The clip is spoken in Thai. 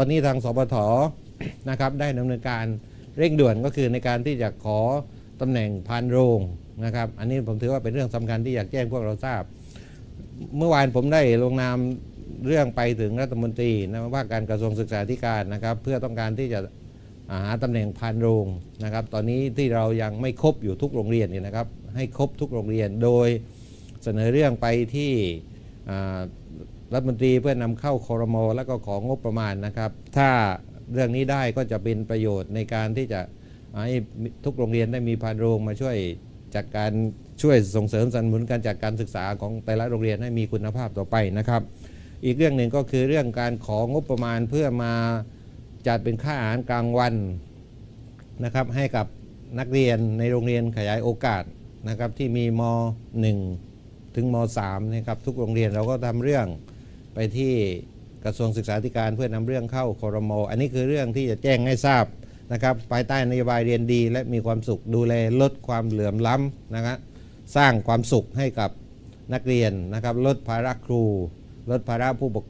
ตอนนี้ทางสปทนะครับได้ดำเนินการเร่งด่วนก็คือในการที่จะขอตำแหน่งพานโรงนะครับ อันนี้ผมถือว่าเป็นเรื่องสำคัญที่อยากแจ้งพวกเราทราบ เมื่อวานผมได้ลงนามเรื่องไปถึงรัฐมนตรีนะว่าการกระทรวงศึกษาธิการนะครับ เพื่อต้องการที่จะหาตำแหน่งพานโรงนะครับ ตอนนี้ที่เรายังไม่ครบอยู่ทุกโรงเรียนเนี่ยนะครับ ให้ครบทุกโรงเรียนโดยเสนอเรื่องไปที่ รัฐมนตรีเพื่อนำเข้าคอรมอแล้วก็ของงบประมาณนะครับ ถ้าเรื่องนี้ได้ก็จะเป็นประโยชน์ในการที่จะให้ทุกโรงเรียนได้มีพานโรงมาช่วยจัดกการช่วยส่งเสริมสนับสนุนการจัดการศึกษาของแต่ละโรงเรียนให้มีคุณภาพต่อไปนะครับ อีกเรื่องหนึ่งก็คือเรื่องการของงบประมาณเพื่อมาจัดเป็นค่าอาหารกลางวันนะครับให้กับนักเรียนในโรงเรียนขยายโอกาสนะครับที่มีม .1 ถึงม .3 นะครับทุกโรงเรียนเราก็ทำเรื่อง ไปที่กระทรวงศึกษาธิการเพื่อนำเรื่องเข้าคอรมออันนี้คือเรื่องที่จะแจ้งให้ทราบนะครับภายใต้นโยบายเรียนดี และมีความสุขดูแลลดความเหลื่อมล้ำนะครับสร้างความสุขให้กับนักเรียนนะครับลดภาระครู ลดภาระผู้ปกครอง